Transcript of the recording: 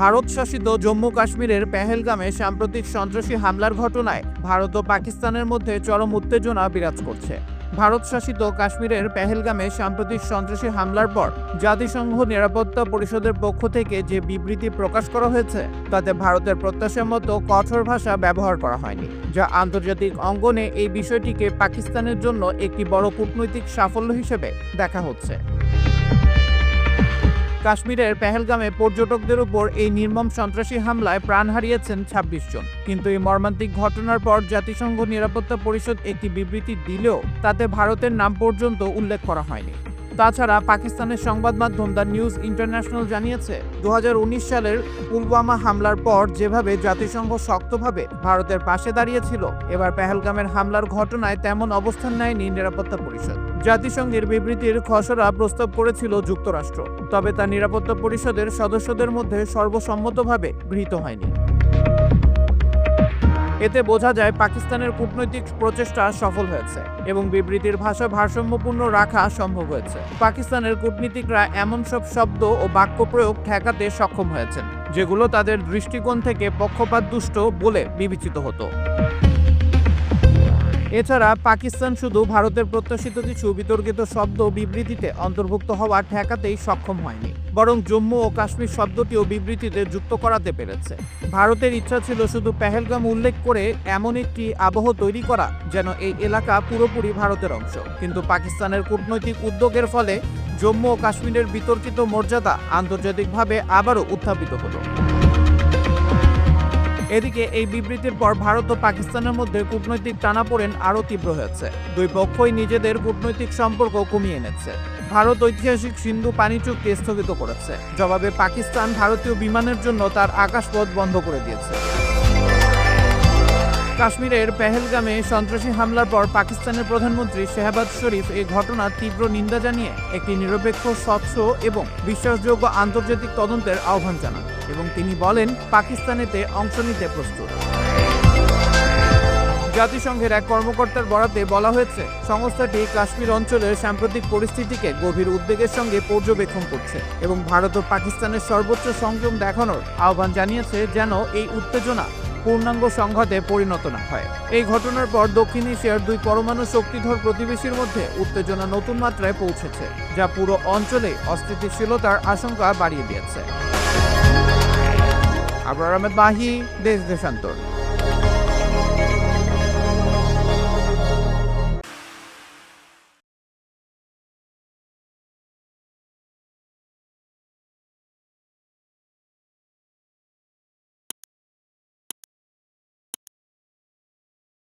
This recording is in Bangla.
ভারত শাসিত জম্মু কাশ্মীরের পেহেলগামে সাম্প্রতিক সন্ত্রাসী হামলার ঘটনায় ভারত ও পাকিস্তানের মধ্যে চরম উত্তেজনা বিরাজ করছে। ভারত শাসিত কাশ্মীরের পেহেলগামে সাম্প্রতিক সন্ত্রাসী হামলার পর জাতিসংঘ নিরাপত্তা পরিষদের পক্ষ থেকে যে বিবৃতি প্রকাশ করা হয়েছে, তাতে ভারতের প্রত্যাশা মতো কঠোর ভাষা ব্যবহার করা হয়নি, যা আন্তর্জাতিক অঙ্গনে এই বিষয়টিকে পাকিস্তানের জন্য একটি বড় কূটনৈতিক সাফল্য হিসেবে দেখা হচ্ছে। কাশ্মীরের পেহেলগামে পর্যটকদের উপর এই নির্মম সন্ত্রাসী হামলায় প্রাণ হারিয়েছেন ২৬ জন। কিন্তু এই মর্মান্তিক ঘটনার পর জাতিসংঘ নিরাপত্তা পরিষদ একটি বিবৃতি দিলেও তাতে ভারতের নাম পর্যন্ত উল্লেখ করা হয়নি। তাছাড়া পাকিস্তানের সংবাদ মাধ্যম দ্য নিউজ ইন্টারন্যাশনাল জানিয়েছে দু হাজার উনিশ সালের পুলওয়ামা হামলার পর যেভাবে জাতিসংঘ শক্তভাবে ভারতের পাশে দাঁড়িয়েছিল, এবার পেহেলগামের হামলার ঘটনায় তেমন অবস্থান নেয়নি নিরাপত্তা পরিষদ। জাতিসংঘের বিবৃতির খসড়া প্রস্তাব করেছিল যুক্তরাষ্ট্র, তবে তা নিরাপত্তা পরিষদের সদস্যদের মধ্যে সর্বসম্মতভাবে গৃহীত হয়নি। এতে বোঝা যায় পাকিস্তানের কূটনৈতিক প্রচেষ্টা সফল হয়েছে এবং বিবৃতির ভাষা ভারসাম্যপূর্ণ রাখা সম্ভব হয়েছে। পাকিস্তানের কূটনীতিকরা এমন সব শব্দ ও বাক্য প্রয়োগ ঠেকাতে সক্ষম হয়েছেন, যেগুলো তাদের দৃষ্টিকোণ থেকে পক্ষপাত দুষ্ট বলে বিবেচিত হতো। এছাড়া পাকিস্তান শুধু ভারতের প্রত্যাশিত কিছু বিতর্কিত শব্দ বিবৃতিতে অন্তর্ভুক্ত হওয়া ঠেকাতেই সক্ষম হয়নি, বরং জম্মু ও কাশ্মীর শব্দটিও বিবৃতিতে যুক্ত করাতে পেরেছে। ভারতের ইচ্ছা ছিল শুধু পেহেলগাম উল্লেখ করে এমন একটি আবহ তৈরি করা যেন এই এলাকা পুরোপুরি ভারতের অংশ। কিন্তু পাকিস্তানের কূটনৈতিক উদ্যোগের ফলে জম্মু ও কাশ্মীরের বিতর্কিত মর্যাদা আন্তর্জাতিকভাবে আবারও উত্থাপিত হলো। এদিকে এই বিবৃতির পর ভারত ও পাকিস্তানের মধ্যে কূটনৈতিক টানাপোড়েন আরও তীব্র হয়েছে। দুই পক্ষই নিজেদের কূটনৈতিক সম্পর্ক কমিয়ে এনেছে। ভারত ঐতিহাসিক সিন্ধু পানি চুক্তি স্থগিত করেছে। জবাবে পাকিস্তান ভারতীয় বিমানের জন্য তার আকাশপথ বন্ধ করে দিয়েছে। কাশ্মীরের পেহেলগামে সন্ত্রাসী হামলার পর পাকিস্তানের প্রধানমন্ত্রী শেহবাজ শরীফ এই ঘটনার তীব্র নিন্দা জানিয়ে একটি নিরপেক্ষ, স্বচ্ছ এবং বিশ্বাসযোগ্য আন্তর্জাতিক তদন্তের আহ্বান জানান এবং তিনি বলেন, পাকিস্তানেতে অংশ নিতে প্রস্তুত। জাতিসংঘের এক কর্মকর্তার বরাতে বলা হয়েছে, সংস্থাটি কাশ্মীর অঞ্চলের সাম্প্রতিক পরিস্থিতিকে গভীর উদ্বেগের সঙ্গে পর্যবেক্ষণ করছে এবং ভারত ও পাকিস্তানের সর্বোচ্চ সংযম দেখানোর আহ্বান জানিয়েছে, যেন এই উত্তেজনা পূর্ণাঙ্গ সংঘাতে পরিণত না হয়। এই ঘটনার পর দক্ষিণ এশিয়ার দুই পরমাণু শক্তিধর প্রতিবেশীর মধ্যে উত্তেজনা নতুন মাত্রায় পৌঁছেছে, যা পুরো অঞ্চলে অস্থিতিশীলতার আশঙ্কা বাড়িয়ে দিয়েছে। আবার আহমেদ মাহি, দেশ দেশান্তর।